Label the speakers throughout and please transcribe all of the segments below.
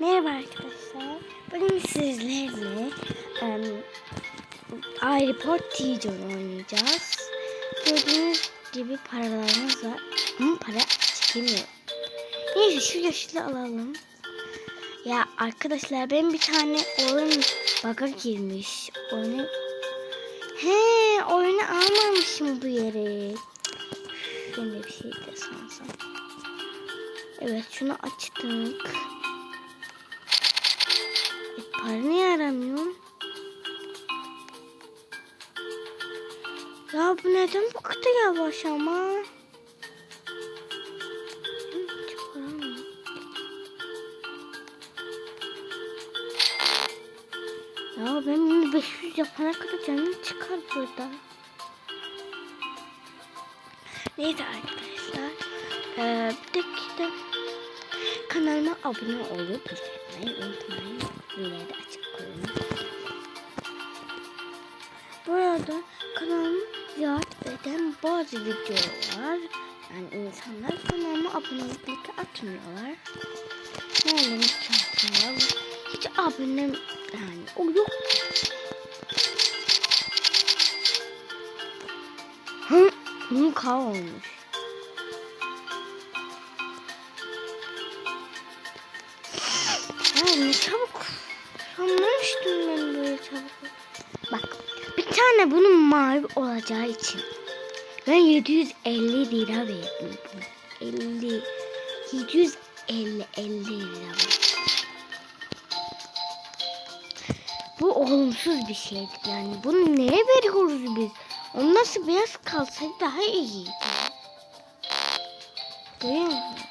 Speaker 1: Merhaba arkadaşlar. Bugün sizlerle um, iReport Teacher oynayacağız. Gördüğünüz gibi paralarımız var. Ama para çekemiyor. Neyse şu yaşlı alalım. Ya arkadaşlar ben bir tane oyun bug'a girmiş. Oyunu... He oyunu almamışım bu yere. Ben de bir şey de sansam. Evet şunu açtık. E, para niye aramıyor? Ya bu neden bu kadar yavaş ama? Ya ben bunu 500 yapana kadar canım çıkar burada. Neyse arkadaşlar. Ee, bir dakika. Kanalıma abone olup izlemeyi unutmayın. Bilgileri de açık koyun. Bu arada kanalımı ziyaret eden bazı videolar yani insanlar kanalıma abonelik atmıyorlar. Ne olur hiç. Hiç abone yani o yok. Hı, bunun kav olmuş. Tane bunun mavi olacağı için ben 750 lira verdim buna. 50 750 50 lira. Bu olumsuz bir şeydi yani. Bunu neye veriyoruz biz? O nasıl beyaz kalsaydı daha iyiydi. Duyuyor musun?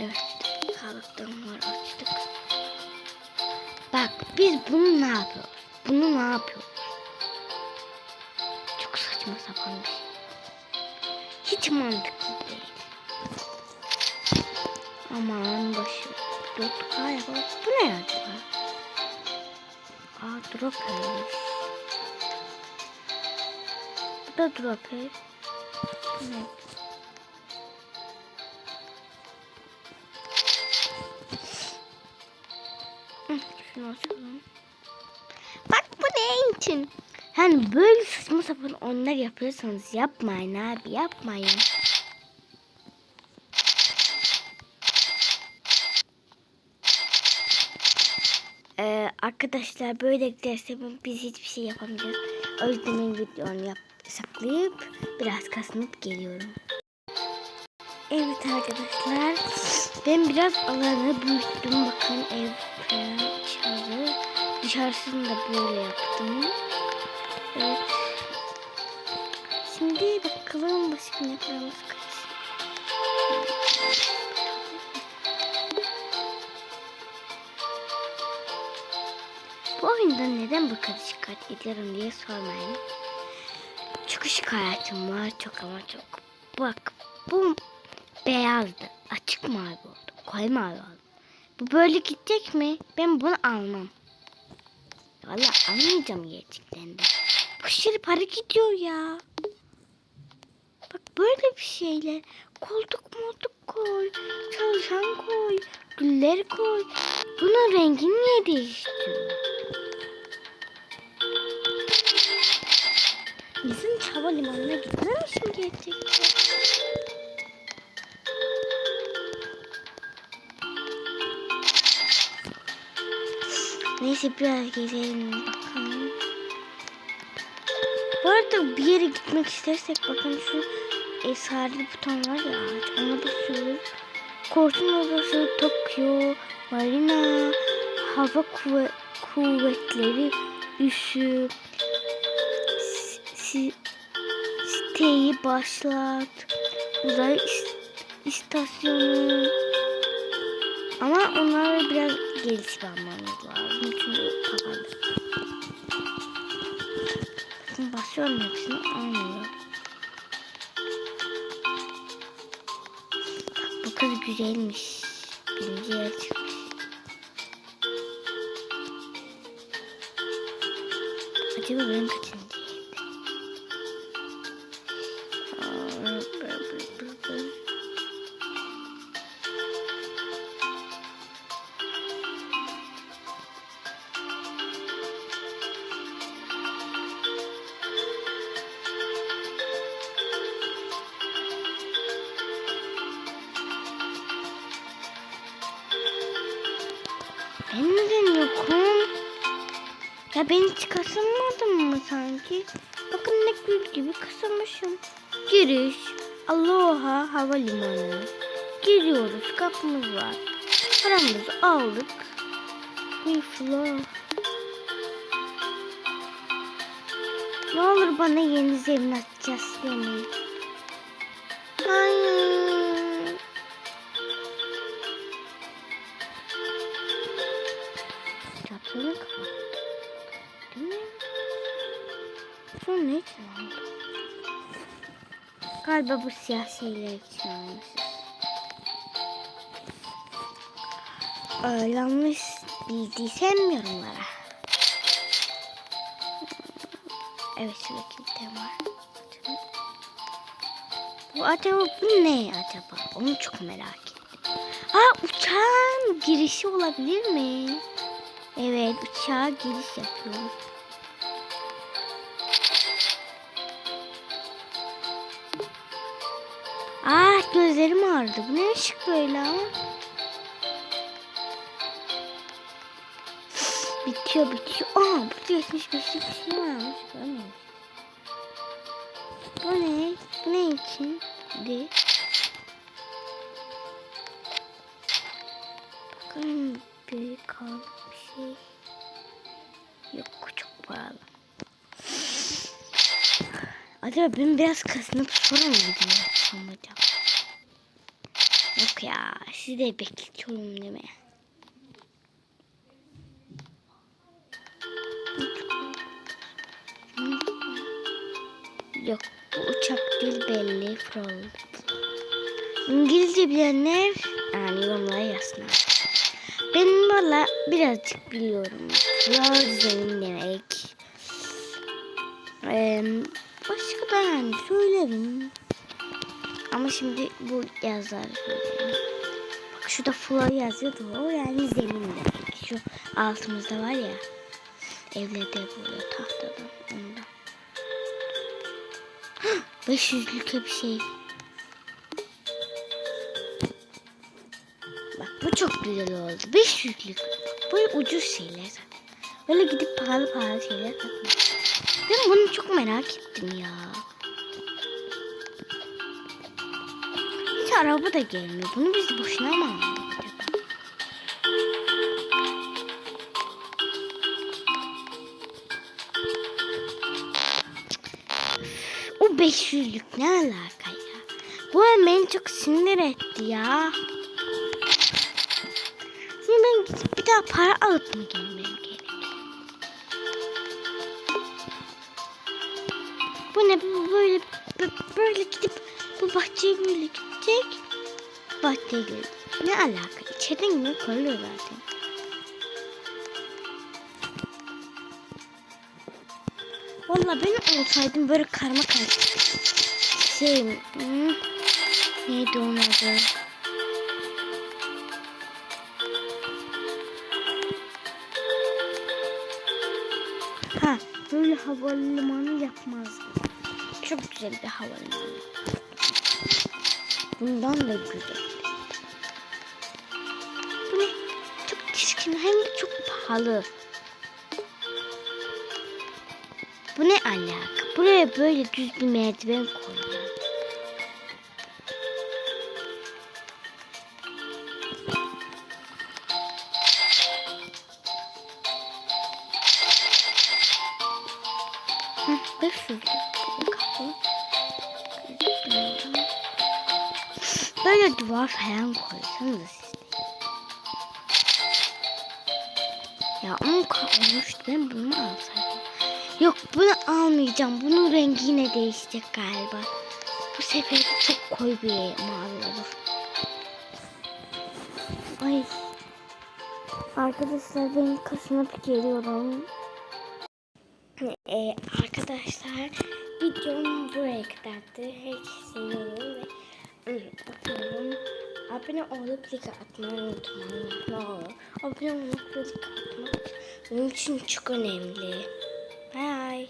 Speaker 1: Evet. Sağlıktan var açtık. Biz bunu ne yapıyoruz? Bunu ne yapıyoruz? Çok saçma sapan bir şey. Hiç mantıklı değil. Aman başı. Dört galiba. Bu ne acaba? Aa drop ölmüş. Bu da drop. Bu Şunu açalım. Bak bu ne için? Yani böyle saçma sapan onlar yapıyorsanız yapmayın abi yapmayın. Ee, arkadaşlar böyle giderse biz hiçbir şey yapamayacağız. O yüzden videonu yap saklayıp biraz kasınıp geliyorum. Evet arkadaşlar. Ben biraz alanı büyüttüm. Bakın ev dışarı. Dışarısını da böyle yaptım. Evet. Şimdi bakalım başka ne paramız kaç. Bu oyunda neden bu kadar şikayet ediyorum diye sormayın. Çok şikayetim var çok ama çok. Bak bu beyazdı. Açık mavi oldu. Koyu mavi oldu. Bu böyle gidecek mi? Ben bunu almam. Valla almayacağım gerçekten de. Bu şir para gidiyor ya. Bak böyle bir şeyler. Koltuk moltuk koy. Çalışan koy. Güller koy. Bunun rengini niye değiştiriyor? Bizim Çaba Limanı'na gitmemişim gerçekten. Neyse biraz gezelim bakalım. Bu arada bir yere gitmek istersek bakın şu e, sarı buton var ya ağaç ona basıyoruz. Korsun Odası, Tokyo, Marina, Hava Kuvve- Kuvvetleri, Üssü, si- si- siteyi başlat, uzay is- istasyonu. Ama onlara biraz gelişip almamız lazım çünkü kapalı. Bakın basıyorum hepsini olmuyor. Bak bu kız güzelmiş. Birinci yer çıkmış. Acaba ben kaçıncı Ya ben hiç kasılmadım mı sanki? Bakın ne gül gibi kasılmışım. Giriş. Aloha havalimanı. Giriyoruz. Kapımız var. Paramızı aldık. Flow. Ne olur bana yeni zemin atacağız demeyin. Hayır. Kitaplarını kapat. Sonra ne için aldım? Galiba bu siyah şeyler için. Ee, yanlış bildiysem yorumlara. Evet tane var. Bu acaba bu ne acaba? Onu çok merak ettim. Ha uçağın girişi olabilir mi? Evet uçağa giriş yapıyoruz. Ah gözlerim ağrıdı. Bu ne ışık böyle ama? Bitiyor bitiyor. Aa 75'lik bir şey varmış. Bu ne? Bu ne için? De. Bakın büyük kaldı bir şey. Yok çok pahalı. Acaba ben biraz kasınıp sonra mı video acaba? Yok ya sizi de bekletiyorum değil mi? Yok bu uçak değil belli. From. İngilizce bilenler yani yorumlara yazsınlar. Ben valla birazcık biliyorum. Frozen demek. Ee, başka da yani söylerim. Ama şimdi bu yazar. Bak şurada floor yazıyordu. O yani zemin. Şu altımızda var ya. Evlerde böyle tahtadan. Ondan. 500'lük bir şey. Bak bu çok güzel oldu. 500'lük. Böyle ucuz şeyler. Böyle gidip pahalı pahalı şeyler bakma. Ben bunu çok merak ettim ya. Hiç araba da gelmiyor. Bunu biz boşuna mı aldık? O 500'lük ne alaka ya? Bu beni çok sinir etti ya. Şimdi ben gidip bir daha para alıp mı gelmem Bu ne böyle böyle gidip bu bahçeye böyle gidecek. Bahçeye geldi. Ne alaka? İçeriden gibi kalıyor zaten. Valla ben olsaydım böyle karma karışık şey hmm, neydi onun adı? Ha böyle havalimanı yapmazdım. Çok güzel bir havalimanı. Bundan da güzel. Bu ne? Çok çirkin hem de çok pahalı. Bu ne alaka? Buraya böyle düz bir merdiven koyuyor. Hı, 500 kapı. Böyle duvar falan koysanız siz. Ya 10 olmuştu ben bunu alsaydım? Yok bunu almayacağım. Bunun rengi yine değişecek galiba. Bu sefer çok koyu bir mavi olur. Ay. Arkadaşlar ben kasınıp geliyorum. Ee, arkadaşlar videom buraya kadardı. Herkese seviyorum ve bakıyorum. Abone olup like atmayı unutmayın. Ne olur. Abone olup like atmak benim için çok önemli. Bye.